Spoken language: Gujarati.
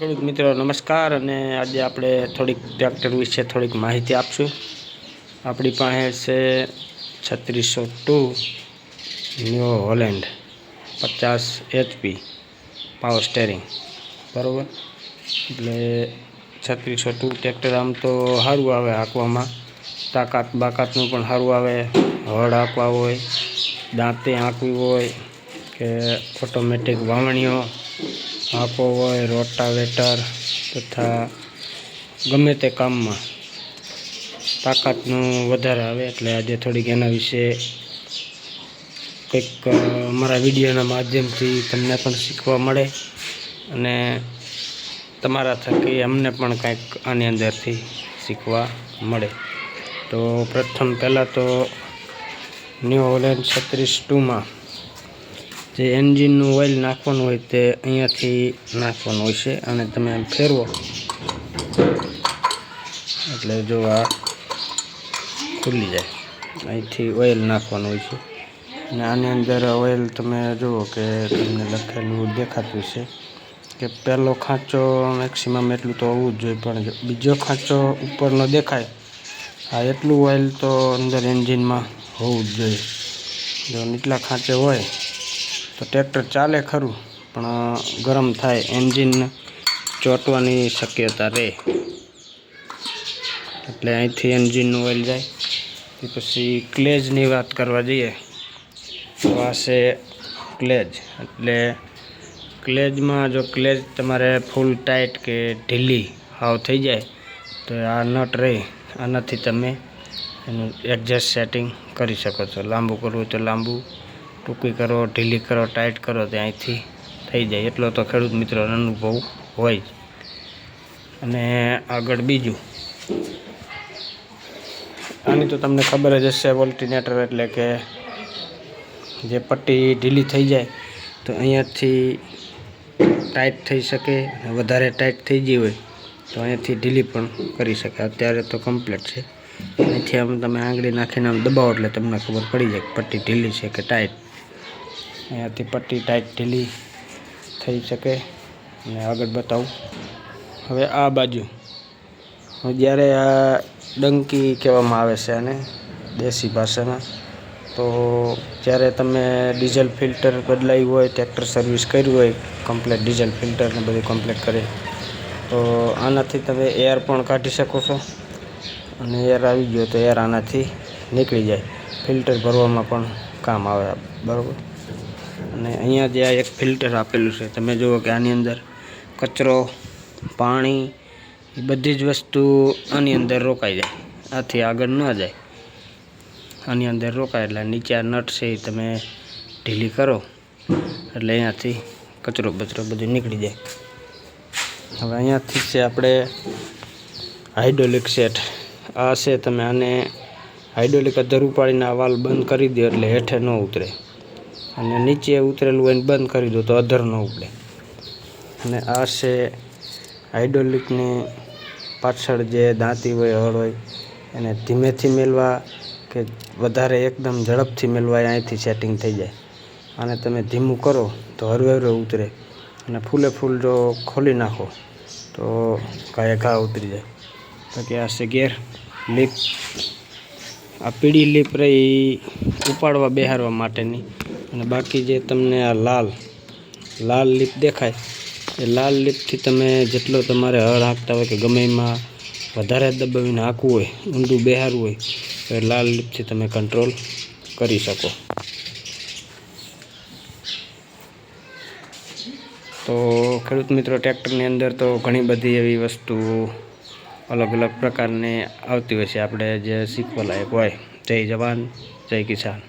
ખેડૂત મિત્રો, નમસ્કાર અને આજે આપણે થોડીક ટ્રેક્ટર વિશે થોડીક માહિતી આપશું. આપણી પાસે છે છત્રીસો ટુ ન્યૂ હોલેન્ડ, પચાસ એચપી પાવર સ્ટેરિંગ. બરાબર? એટલે છત્રીસો ટુ ટ્રેક્ટર આમ તો સારું આવે હાંકવામાં. તાકાત બાકાતનું પણ સારું આવે. હળ હાંકવા હોય, દાંતે હાંકવી હોય કે ઓટોમેટિક વાવણીઓ. હાંકવો હોય, રોટાવેટર તથા ગમે તે કામમાં. તાકાતનું વધારે આવે એટલે આજે થોડીક એના વિશે કંઈક અમારા વિડીયોના માધ્યમથી તમને પણ શીખવા મળે અને તમારા થકી અમને પણ કંઈક આની અંદરથી શીખવા મળે. તો પ્રથમ પહેલાં તો ન્યૂ હોલેન્ડ છત્રીસ ટુમાં જે એન્જિનનું ઓઇલ નાખવાનું હોય તે અહીંયાથી નાખવાનું હોય છે અને તમે આમ ફેરવો. એટલે જો આ ખુલી જાય. અહીંથી ઓઇલ નાખવાનું હોય છે. અને આની અંદર ઓઇલ તમે જુઓ કે તમને લખેલું દેખાતું છે કે પહેલો ખાંચો મેક્સિમમ એટલું તો હોવું જ જોઈએ, પણ બીજો ખાંચો ઉપરનો દેખાય, આ એટલું ઓઇલ તો અંદર એન્જિનમાં હોવું જ જોઈએ. જો નીચલા ખાંચે હોય તો ટ્રેક્ટર ચાલે ખરું, પણ ગરમ થાય, એન્જિન ચોંટવાની શક્યતા રહે. એટલે અહીંથી એન્જિનનું ઓઇલ જાય પછી ક્લેજની વાત કરવા જઈએ, તો આ છે ક્લેજ. એટલે ક્લેજમાં જો ક્લેજ તમારે ફૂલ ટાઈટ કે ઢીલી હાવ થઈ જાય, તો આ નટ રહે, આનાથી તમે એનું એડજસ્ટ સેટિંગ કરી શકો છો. લાંબુ કરવું તો લાંબુ ટૂંકી કરો, ઢીલી કરો, ટાઈટ કરો ત્યાંથી થઈ જાય. એટલો તો ખેડૂત મિત્રોનો અનુભવ હોય અને આગળ બીજું. આની તો તમને ખબર જ હશે, વોલ્ટિનેટર એટલે કે જે પટ્ટી ઢીલી થઈ જાય, તો અહીંયાથી ટાઈટ થઈ શકે વધારે ટાઈટ થઈ ગઈ હોય, તો અહીંયાથી ઢીલી પણ કરી શકે. અત્યારે તો કમ્પ્લીટ છે. અહીંથી આમ તમે આંગળી નાખીને આમ દબાવો એટલે તમને ખબર પડી જાય પટ્ટી ઢીલી છે કે ટાઈટ. અહીંયાથી પટ્ટી ટાઈટ ઢીલી થઈ શકે. અને આગળ બતાવું. હવે આ બાજુ. જ્યારે આ ડંકી કહેવામાં આવે છે આને, દેશી ભાષામાં, તો જ્યારે તમે ડીઝલ ફિલ્ટર બદલાયું હોય, ટ્રેક્ટર સર્વિસ કર્યું હોય, કમ્પ્લેટ ડીઝલ ફિલ્ટર ને બધું કમ્પ્લેટ કરે, તો આનાથી તમે એર પણ કાઢી શકો છો. અને એર આવી ગયો તો એર આનાથી નીકળી જાય. ફિલ્ટર ભરવામાં પણ કામ આવે, બરાબર? અને અહીંયા જે આ એક ફિલ્ટર આપેલું છે, તમે જુઓ કે આની અંદર કચરો, પાણી, એ બધી જ વસ્તુ આની અંદર રોકાઈ જાય. આથી આગળ ન જાય. આની અંદર રોકાય એટલે નીચે આ નટ છે એ તમે ઢીલી કરો એટલે અહીંયાથી કચરો બચરો બધું નીકળી જાય. હવે અહીંયાથી છે આપણે હાઇડ્રોલિક સેટ. આ છે તમે આને હાઇડ્રોલિક અધર ઉપાડીને આ વાલ બંધ કરી દો એટલે હેઠે ન ઉતરે. અને નીચે ઉતરેલું હોય બંધ કરી દો તો અધર ન ઉપડે. અને આ છે હાઇડ્રોલિકની પાછળ જે દાંતી હોય, હળ હોય, એને ધીમેથી મેળવા કે વધારે એકદમ ઝડપથી મેળવા અહીંથી સેટિંગ થઈ જાય. અને તમે ધીમું કરો તો હરવે હરવે ઉતરે. અને ફૂલે ફૂલ જો ખોલી નાખો તો ઘાએ ઘા ઉતરી જાય. બાકી આ છે ગેર લીપ. આ પીળી લીપ રહી ઉપાડવા બેહારવા માટેની. અને બાકી જે તમને આ લાલ લાલ લીપ દેખાય, એ લાલ લીપથી તમે જેટલો તમારે હળ હાંકતા હોય કે ગમે એમાં વધારે દબાવીને હાંકવું હોય, ઊંડું બેહારવું હોય, તો એ લાલ લીપથી તમે કંટ્રોલ કરી શકો. તો ખેડૂત મિત્રો, ટ્રેક્ટરની અંદર તો ઘણી બધી એવી વસ્તુ અલગ અલગ પ્રકારની આવતી હોય છે. આપણે જે શીખવા લાયક હોય, જય જવાન, જય કિસાન.